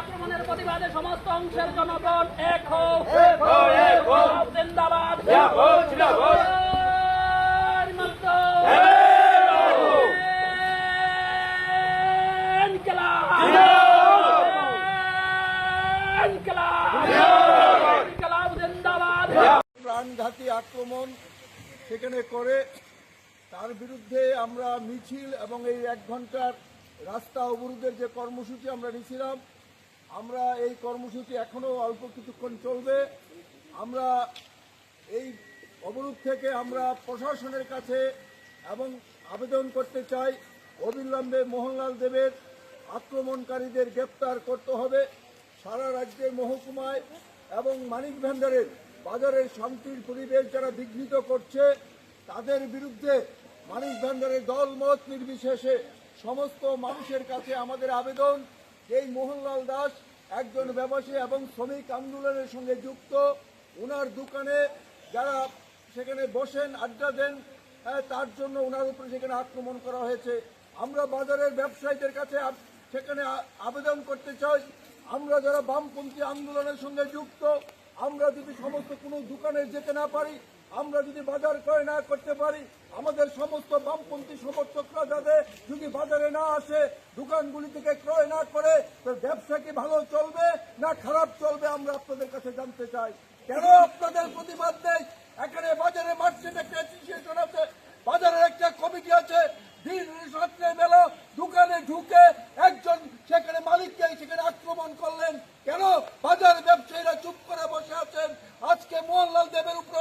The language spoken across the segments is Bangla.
আক্রমণের প্রতিবাদে সমস্ত অংশের জনগণ এক হোক জিন্দাবাদ। প্রাণঘাতী আক্রমণ সেখানে করে তার বিরুদ্ধে আমরা মিছিল এবং এই এক ঘণ্টার রাস্তা অবরোধের যে কর্মসূচি আমরা নিয়েছিলাম, আমরা এই কর্মসূচি এখনও অল্প কিছুক্ষণ চলবে। আমরা এই অবরোধ থেকে আমরা প্রশাসনের কাছে এবং আবেদন করতে চাই, অবিলম্বে মোহনলাল দেবের আক্রমণকারীদের গ্রেপ্তার করতে হবে। সারা রাজ্যের মহকুমায় এবং মানিক ভান্ডারের বাজারের শান্তির পরিবেশ যারা বিঘ্নিত করছে তাদের বিরুদ্ধে মানিক ভান্ডারের দল মত নির্বিশেষে সমস্ত মানুষের কাছে আমাদের আবেদন। এই মোহনলাল দাস একজন ব্যবসায়ী এবং শ্রমিক আন্দোলনের সঙ্গে যুক্ত। ওনার দোকানে যারা সেখানে বসেন আড্ডা দেন হ্যাঁ, তার জন্য ওনার উপরে সেখানে আক্রমণ করা হয়েছে। আমরা বাজারের ব্যবসায়ীদের কাছে সেখানে আবেদন করতে চাই। আমরা যারা বামপন্থী আন্দোলনের সঙ্গে যুক্ত আমরা যদি সমস্ত কোনো দোকানে যেতে না পারি আমরা যদি বাজার ক্রয় না করতে পারি, আমাদের সমস্ত বামপন্থী সমর্থকরা যাতে যদি বাজারে না আসে, দোকানগুলি থেকে ক্রয় না করে ব্যবসা কি ভালো চলবে না খারাপ চলবে আমরা আপনাদের কাছে জানতে চাই। কেন আপনাদের প্রতিবাদ নেই? এখানে বাজারে মার্চেন্ট একটা অ্যাসোসিয়েশন আছে, বাজারের একটা কমিটি আছে, দিন রাত্রে বেলা দোকানে ঢুকে একজন সেখানে মালিককে সেখানে আক্রমণ করলেন। কেন বাজার ব্যবসায়ীরা চুপ করে বসে আছেন? আজকে মোহনলাল দেবের উপরে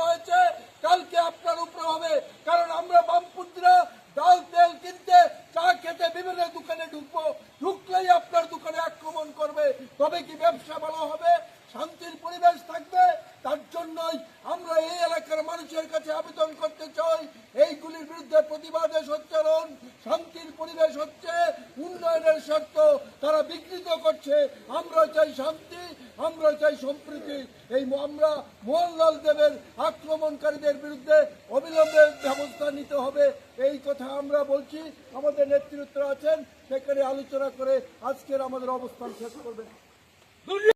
করবে, তবে কি ব্যবসা ভালো হবে? শান্তির পরিবেশ থাকবে? তার জন্যই আমরা এই এলাকার মানুষের কাছে আবেদন করতে চাই। এইগুলির বিরুদ্ধে প্রতিবাদে সচ্চারণ, শান্তির পরিবেশ হচ্ছে, উন্নয়নের শর্ত তারা বিকৃত করছে। আমরা চাই শান্তি, আমরা চাই সম্প্রীতি। এই আমরা মোহনলাল দেবের আক্রমণকারীদের বিরুদ্ধে অবিলম্বে ব্যবস্থা নিতে হবে। এই কথা আমরা বলছি। আমাদের নেতৃত্ব আছেন আলোচনা করে আজকের আমাদের অবস্থান শেষ করবেন